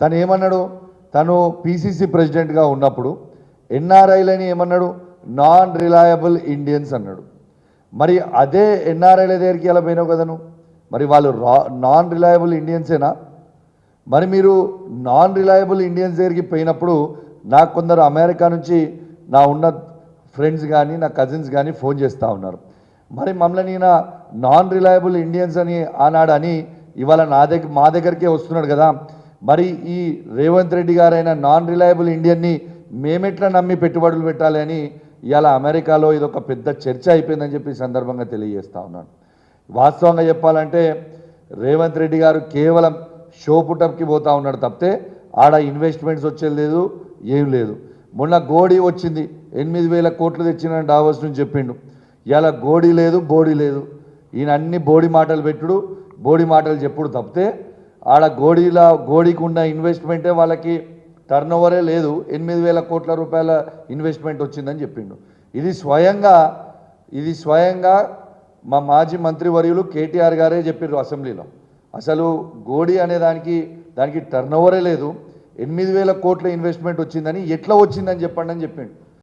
తను ఏమన్నాడు తను పీసీసీ ప్రెసిడెంట్గా ఉన్నప్పుడు ఎన్ఆర్ఐలని ఏమన్నాడు? నాన్ రిలయబుల్ ఇండియన్స్ అన్నాడు. మరి అదే ఎన్ఆర్ఐల దగ్గరికి ఎలా పోయినావు కదా నువ్వు మరి వాళ్ళు రా నాన్ రిలయబుల్ ఇండియన్సేనా? మరి మీరు నాన్ రిలయబుల్ ఇండియన్స్ దగ్గరికి పోయినప్పుడు నాకు కొందరు అమెరికా నుంచి నా ఉన్న ఫ్రెండ్స్ కానీ నా కజిన్స్ కానీ ఫోన్ చేస్తూ ఉన్నారు. మరి మమ్మల్ని ఈయన నాన్ రిలయబుల్ ఇండియన్స్ అని ఆనాడు అని ఇవాళ నా దగ్గర మా దగ్గరికే వస్తున్నాడు కదా. మరి ఈ రేవంత్ రెడ్డి గారైన నాన్ రిలయబుల్ ఇండియన్ని మేమెట్లా నమ్మి పెట్టుబడులు పెట్టాలి అని ఇవాళ అమెరికాలో ఇది ఒక పెద్ద చర్చ అయిపోయిందని చెప్పి సందర్భంగా తెలియజేస్తా ఉన్నాను. వాస్తవంగా చెప్పాలంటే రేవంత్ రెడ్డి గారు కేవలం షో పుటప్కి పోతా ఉన్నాడు తప్పితే ఆడ ఇన్వెస్ట్మెంట్స్ వచ్చేది లేదు ఏం లేదు. మొన్న గోడీ వచ్చింది ఎనిమిది వేల కోట్లు తెచ్చిన డావోస్ నుంచి చెప్పిండు. ఇలా గోడీ లేదు బోడీ లేదు. ఈయన అన్ని బోడి మాటలు పెట్టుడు బోడి మాటలు చెప్పుడు తప్పితే ఆడ గోడీల గోడీకి ఉన్న ఇన్వెస్ట్మెంటే వాళ్ళకి టర్న్ ఓవరే లేదు. ఎనిమిది వేల కోట్ల రూపాయల ఇన్వెస్ట్మెంట్ వచ్చిందని చెప్పిండు. ఇది స్వయంగా ఇది స్వయంగా మా మాజీ మంత్రివర్యులు కేటీఆర్ గారే చెప్పారు అసెంబ్లీలో. అసలు గోడి అనే దానికి దానికి టర్న్ ఓవరే లేదు. ఎనిమిది వేల కోట్ల ఇన్వెస్ట్మెంట్ వచ్చిందని ఎట్లా వచ్చిందని చెప్పండి అని చెప్పిండు.